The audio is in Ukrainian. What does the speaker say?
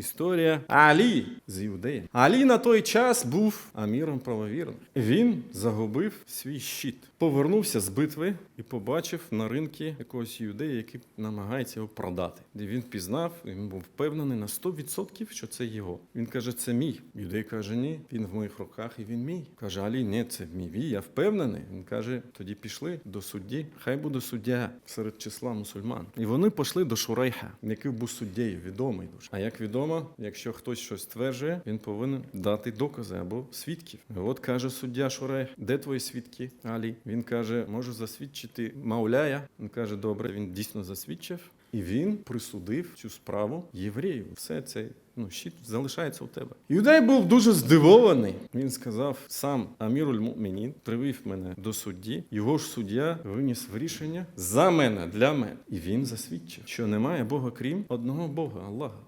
Історія Алі з Іудеї. Алі на той час був аміром правовірним. Він загубив свій щит, повернувся з битви і побачив на ринку якогось юдея, який намагається його продати. Де він пізнав, він був впевнений на 100%, що це його. Він каже, це мій. Юдей каже, ні, він в моїх руках і він мій. Каже, Алі, ні, це мій. Я впевнений. Він каже, тоді пішли до судді. Хай буде суддя серед числа мусульман. І вони пішли до Шурейха, який був суддєю, відомий дуже. А як відомо, якщо хтось щось стверджує, він повинен дати докази або свідків. От каже суддя Шурейх, де твої свідки, Алі? Він каже, можу засвідчити Мауляя. Він каже, добре, він дійсно засвідчив. І він присудив цю справу єврею. Все це ну, щит залишається у тебе. Юдей був дуже здивований. Він сказав: сам Аміруль Мумінін привів мене до судді. Його ж суддя виніс в рішення за мене, для мене. І він засвідчив, що немає Бога крім одного Бога, Аллаха.